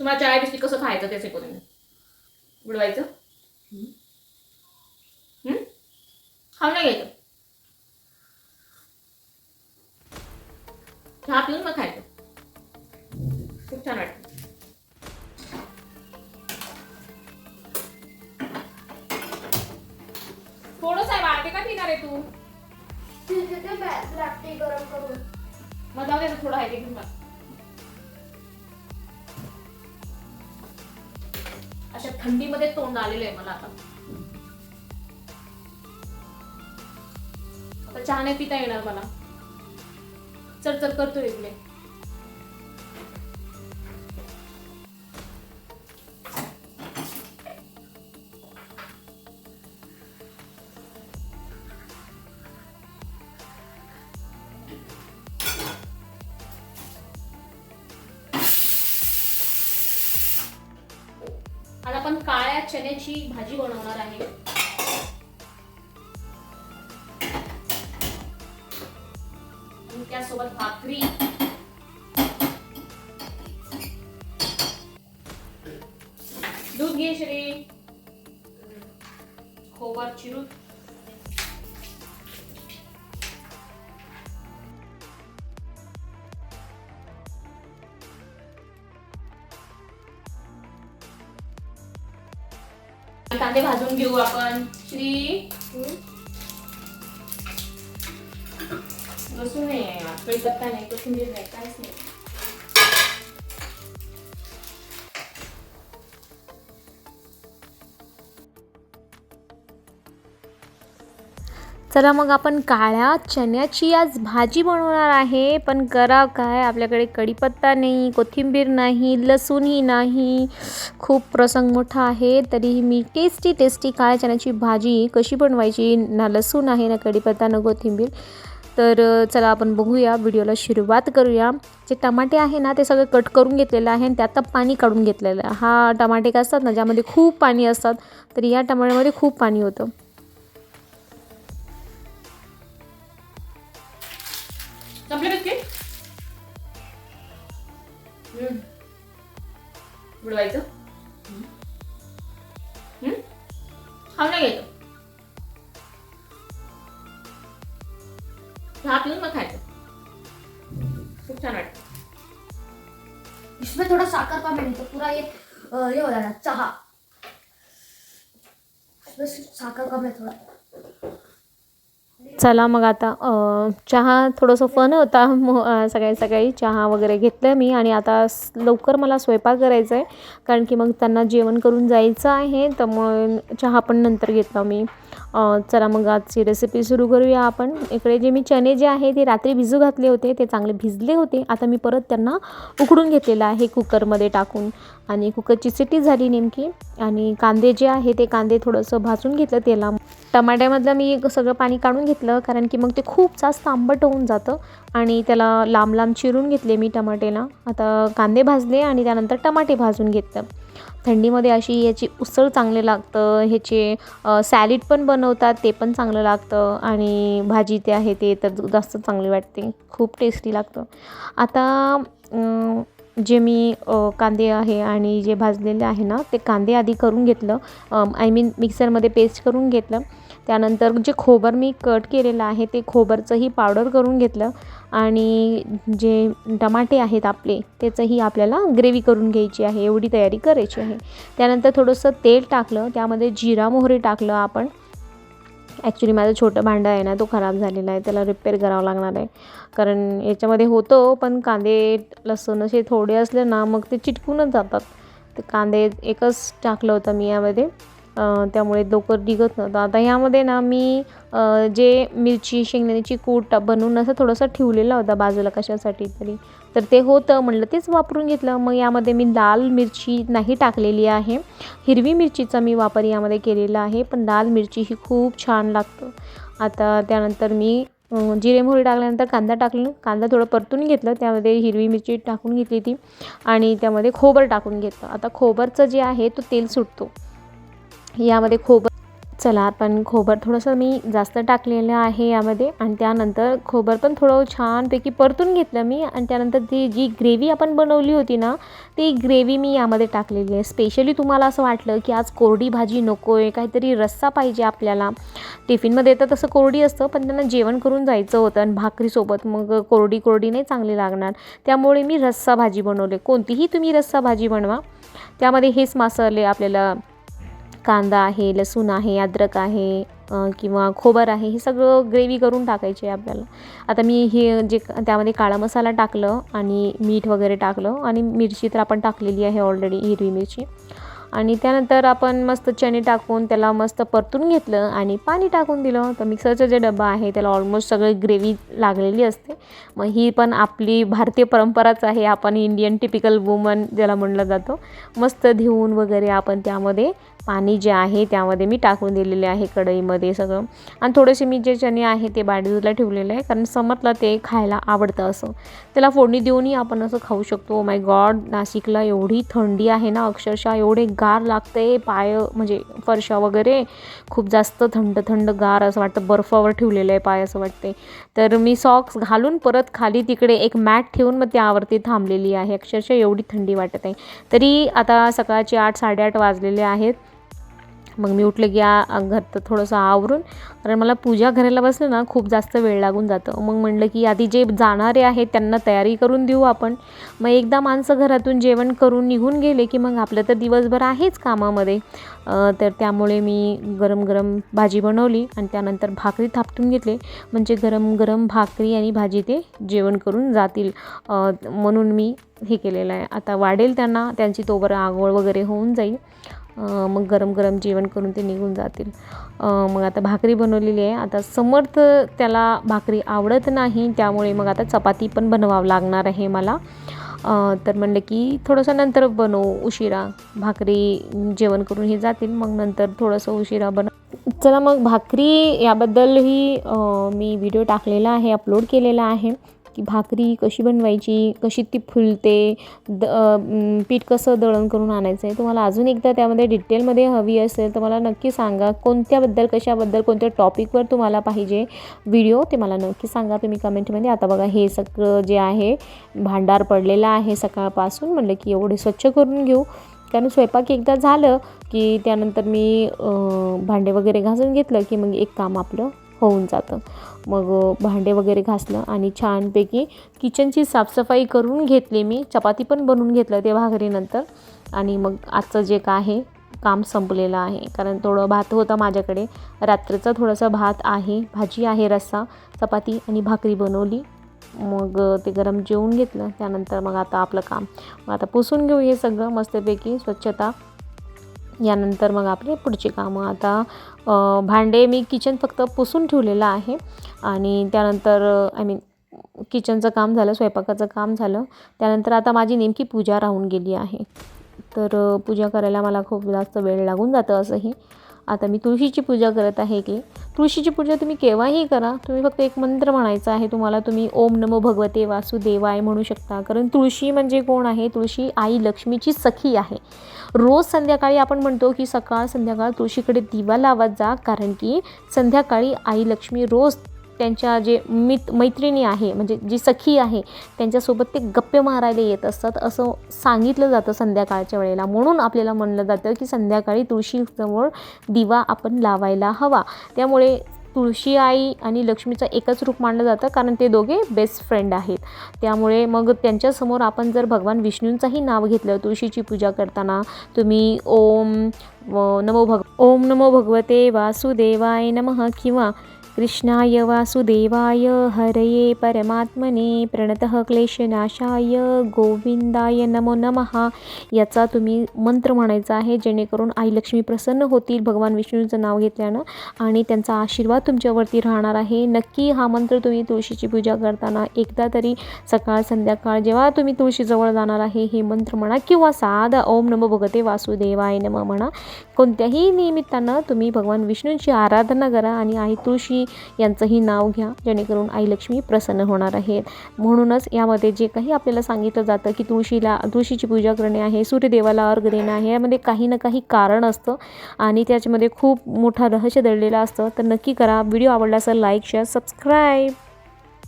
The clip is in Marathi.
तुम्हाला चहा बिस्किट कसं खायचं त्याचे करून बुडवायचं? हम्म? खाऊ नाही घ्यायचं. चहा पिऊन मग खायचं. खूप छान वाटतं. थोडंच आहे ते का पिणार आहे तू? ते tea गरम करून. मग जाऊ दे थोडं आहे ते घेऊन थंडीमध्ये तोंड आलेलं आहे मला आता. आता चहा नाही पिता येणार मला. चरचर करतो इकडे. आपण काळ्या चण्याची भाजी बनवणार आहे. त्यासोबत भाकरी. दूध घे श्री. खोबर चिरूत कांदे भाजून घेऊ आपण. श्री. लसूण नाही आहे कढीपत्ता नाही कोथिंबीर नाही काहीच नाही. चला मग आपण काळ्या चण्याची आज भाजी बनवणार आहे. पण करा काय? आपल्याकडे कढीपत्ता नाही कोथिंबीर नाही लसूणही नाही. खूप प्रसंग मोठा आहे. तरीही मी टेस्टी टेस्टी काळ्या चण्याची भाजी कशी बनवायची? ना लसूण आहे ना कढीपत्ता ना कोथिंबीर. तर चला आपण बघूया. व्हिडिओला सुरुवात करूया. जे टमाटे आहे ना ते सगळं कट करून घेतलेलं आहे आणि त्यात पाणी काढून घेतलेलं आहे. हा टमाटे काय असतात ना ज्यामध्ये खूप पाणी असतात तर या टमाट्यामध्ये खूप पाणी होतं. बुडवायचं? खाऊ नाही घ्यायचं. चहा पिऊन मग खायचं. खूप छान वाटतं. इसमें थोड़ा साकर का मैंने तो पूरा ये ये हो रहा है चाहा साकर कम है थोड़ा. चला मग आता चहा थोडंसं फन होता मग सकाळी सकाळी चहा वगैरे घेतलं मी आणि आता लवकर मला स्वयंपाक करायचा आहे कारण की मग त्यांना जेवण करून जायचं आहे तर मग चहा पण नंतर घेतला मी. चला मग आजची रेसिपी सुरू करूया आपण. इकडे जे मी चणे जे आहे ते रात्री भिजू घातले होते ते चांगले भिजले होते. आता मी परत त्यांना उकडून घेतलेलं आहे कुकरमध्ये टाकून. आणि कुकरची सिटी झाली नेमकी. आणि कांदे जे आहे ते कांदे थोडंसं भाजून घेतलं तेला टमाट्यामधलं मी सगळं पाणी काढून घेतलं कारण की मग ते खूप जास्त आंबट होऊन जातं. आणि त्याला लांब लांब चिरून घेतले मी टमाटेला. आता कांदे भाजले आणि त्यानंतर टमाटे भाजून घेतलं. थंडीमध्ये अशी याची उसळ चांगले लागतं ह्याचे सॅलिड पण बनवतात ते पण चांगलं लागतं. आणि भाजी ते आहे ते तर जास्त चांगली वाटते. खूप टेस्टी लागतं. आता जे मी कांदे आहे आणि जे भाजलेले आहे ना ते कांदे आधी करून घेतलं. आय मीन मिक्सरमध्ये पेस्ट करून घेतलं. त्यानंतर जे खोबर मी कट केलेलं आहे ते खोबरचंही पावडर करून घेतलं. आणि जे टमाटे आहेत आपले त्याचंही आपल्याला ग्रेव्ही करून घ्यायची आहे एवढी तयारी करायची आहे. त्यानंतर थोडंसं तेल टाकलं त्यामध्ये जिरा मोहरी टाकलं आपण. ॲक्च्युली माझं छोटं भांडं आहे ना तो खराब झालेला आहे. त्याला रिपेअर करावं लागणार आहे. कारण याच्यामध्ये होतं पण कांदे लसूण असे थोडे असले ना मग ते चिटकूनच जातात. ते कांदे एकच टाकलं होतं मी यामध्ये. त्यामुळे लवकर निघत नव्हतं. आता ह्यामध्ये ना मी जे मिरची शेंगदाण्याची कूट बनवून असं थोडंसं ठेवलेला होता बाजूला कशासाठी तरी. तर ते होतं म्हणलं तेच वापरून घेतलं. मग यामध्ये मी लाल मिरची नाही टाकलेली आहे. हिरवी मिरचीचा मी वापर यामध्ये केलेला आहे पण लाल मिरची ही खूप छान लागतं. आता त्यानंतर मी जिरे मोहरी टाकल्यानंतर कांदा टाकलं. कांदा थोडं परतून घेतलं त्यामध्ये हिरवी मिरची टाकून घेतली ती आणि त्यामध्ये खोबर टाकून घेतलं. आता खोबरचं जे आहे तो तेल सुटतो. यामध्ये खोबर चला आपण खोबर थोडंसं मी जास्त टाकलेलं आहे यामध्ये. आणि त्यानंतर खोबर पण थोडं छानपैकी परतून घेतलं मी. आणि त्यानंतर ती जी ग्रेव्ही आपण बनवली होती ना ती ग्रेव्ही मी यामध्ये टाकलेली आहे. स्पेशली तुम्हाला असं वाटलं की आज कोरडी भाजी नको आहे काहीतरी रस्सा पाहिजे आपल्याला. टिफिनमध्ये तर तसं कोरडी असतं पण त्यांना जेवण करून जायचं होतं आणि भाकरीसोबत मग कोरडी कोरडी नाही चांगली लागणार. त्यामुळे मी रस्सा भाजी बनवले. कोणतीही तुम्ही रस्सा भाजी बनवा. त्यामध्ये हेच मसाले आपल्याला कांदा आहे लसूण आहे अद्रक आहे किंवा खोबर आहे हे सगळं ग्रेव्ही करून टाकायची आहे आपल्याला. आता मी हे जे त्यामध्ये काळा मसाला टाकलं आणि मीठ वगैरे टाकलं आणि मिरची तर आपण टाकलेली आहे ऑलरेडी हिरवी मिरची. आणि त्यानंतर आपण मस्त चणे टाकून त्याला मस्त परतून घेतलं आणि पाणी टाकून दिलं. तर मिक्सरचा जे डबा आहे त्याला ऑलमोस्ट सगळी ग्रेव्ही लागलेली असते. मग ही पण आपली भारतीय परंपराच आहे. आपण इंडियन टिपिकल वुमन ज्याला म्हणलं जातं. मस्त धुवून वगैरे आपण त्यामध्ये पाणी जे आहे त्यामध्ये मी टाकून दिलेले आहे कढईमध्ये सगळं. आणि थोडेसे मी जे चणे आहे ते बाजूला ठेवलेले आहे. कारण समजलं ते खायला आवडतं असं. त्याला फोडणी देऊनही आपण असं खाऊ शकतो. Oh माय गॉड नाशिकला एवढी थंडी आहे ना अक्षरशः एवढे गार लागते पाय म्हणजे फरशा वगैरे खूप जास्त थंड थंड गार असं वाटतं बर्फावर ठेवलेलं आहे पाय असं वाटते तर मी सॉक्स घालून परत खाली तिकडे एक मॅट ठेवून मग त्यावरती थांबलेली आहे. अक्षरशः एवढी थंडी वाटत आहे. तरी आता सकाळचे आठ साडेआठ वाजलेले आहेत. मग मी उठले की आ घर तर थोडंसं आवरून कारण मला पूजा करायला बसलं ना खूप जास्त वेळ लागून जातं. मग म्हणलं की आधी जे जाणारे आहेत त्यांना तयारी करून देऊ आपण. मग एकदा माणसं घरातून जेवण करून निघून गेले की मग आपलं तर दिवसभर आहेच कामामध्ये. तर त्यामुळे मी गरम गरम भाजी बनवली आणि त्यानंतर भाकरी थापटून घेतले. म्हणजे गरम गरम भाकरी आणि भाजी ते जेवण करून जातील. म्हणून मी हे केलेलं आहे. आता वाढेल त्यांना त्यांची तोवर आंघोळ वगैरे होऊन जाईल. मग गरम गरम जेवण करून ते निघून जातील. मग आता भाकरी बनवलेली आहे. आता समर्थ त्याला भाकरी आवडत नाही त्यामुळे मग आता चपाती पण बनवावं लागणार आहे मला. तर म्हणलं की थोडंसं नंतर बनवू उशिरा. भाकरी जेवण करून हे जातील मग नंतर थोडंसं उशिरा बनव. चला मग भाकरी याबद्दलही मी व्हिडिओ टाकलेला आहे अपलोड केलेला आहे. की भाकरी कशी बनवायची कशी ती फुलते द पीठ कसं दळण करून आणायचं आहे तुम्हाला अजून एकदा त्यामध्ये डिटेलमध्ये हवी असेल तर मला नक्की सांगा कोणत्याबद्दल कशाबद्दल कोणत्या टॉपिकवर तुम्हाला पाहिजे व्हिडिओ ते मला नक्की सांगा. तुम्ही कमेंटमध्ये आता बघा हे सगळं जे आहे भांडार पडलेलं आहे सकाळपासून म्हणलं की एवढे स्वच्छ करून घेऊ. कारण स्वयंपाक एकदा झालं की त्यानंतर मी भांडे वगैरे घासून घेतलं की मग एक काम आपलं होऊन जातं. मग भांडे वगैरे घासलं आणि छानपैकी किचनची साफसफाई करून घेतली मी. चपाती पण बनवून घेतलं ते भाकरीनंतर आणि मग आजचं जे काय आहे काम संपलेलं आहे. कारण थोडं भात होता माझ्याकडे. रात्रीचा थोडासा भात आहे भाजी आहे रस्सा चपाती आणि भाकरी बनवली. मग ते गरम जेवून घेतलं. त्यानंतर मग आता आपलं काम. मग आता पुसून घेऊ हे सगळं. मस्तपैकी स्वच्छता यानंतर मग आपले पुढची कामं. आता भांडे मी किचन फक्त पुसून ठेवलेलं आहे आणि त्यानंतर आय मीन किचनचं काम झालं स्वयंपाकाचं काम झालं. त्यानंतर आता माझी नेमकी पूजा राहून गेली आहे. तर पूजा करायला मला खूप जास्त वेळ लागून जातं असंही. आता मी तुळशीची पूजा करत आहे की तुळशीची पूजा तुम्ही केव्हाही करा तुम्ही फक्त एक मंत्र म्हणायचा आहे तुम्हाला तुम्ही ओम नमो भगवते वासुदेवाय म्हणू शकता. कारण तुळशी म्हणजे कोण आहे? तुळशी आई लक्ष्मीची सखी आहे. रोज संध्याकाळी आपण म्हणतो की सकाळ संध्याकाळ तुळशीकडे दिवा लावत जा कारण की संध्याकाळी आई लक्ष्मी रोज त्यांच्या जे मित मैत्रिणी आहे म्हणजे जी सखी आहे त्यांच्यासोबत ते गप्पे मारायला येत असतात. असं सांगितलं जातं संध्याकाळच्या वेळेला. म्हणून आपल्याला म्हणलं जातं की संध्याकाळी तुळशीजवळ दिवा आपण लावायला हवा. त्यामुळे तुळशी आई आणि लक्ष्मीचं एकच रूप मानलं जातं कारण ते दोघे बेस्ट फ्रेंड आहेत. त्यामुळे मग त्यांच्यासमोर आपण जर भगवान विष्णूंचंही नाव घेतलं तुळशीची पूजा करताना तुम्ही ओम नमो भग ओम नमो भगवते वासुदेवाय नमः किंवा कृष्णाय वासुदेवाय हरये परमात्मने प्रणतः क्लेशनाशाय गोविंदाय नमो नमः. याचा तुम्ही मंत्र म्हणायचा आहे जेणेकरून आई लक्ष्मी प्रसन्न होतील भगवान विष्णूंचं नाव घेतल्यानं आणि त्यांचा आशीर्वाद तुमच्यावरती राहणार आहे. नक्की हा मंत्र तुम्ही तुळशीची पूजा करताना एकदा तरी सकाळ संध्याकाळ जेव्हा तुम्ही तुळशीजवळ जाणार आहे हे मंत्र म्हणा किंवा साधा ओम नमो भगते वासुदेवाय नम म्हणा कोणत्याही निमित्तानं तुम्ही भगवान विष्णूंची आराधना करा आणि आई तुळशी यांचंही नाव घ्या. जेणेकरून आई लक्ष्मी प्रसन्न होणार आहेत. म्हणूनच यामध्ये जे काही आपल्याला सांगितलं जातं की तुळशीला तुळशीची पूजा करणे आहे सूर्यदेवाला अर्घ देणं आहे यामध्ये काही ना काही कारण असतं. आणि त्याच्यामध्ये खूप मोठा रहस्य दडलेला असतं. तर नक्की करा. व्हिडिओ आवडला असेल लाईक शेअर सबस्क्राईब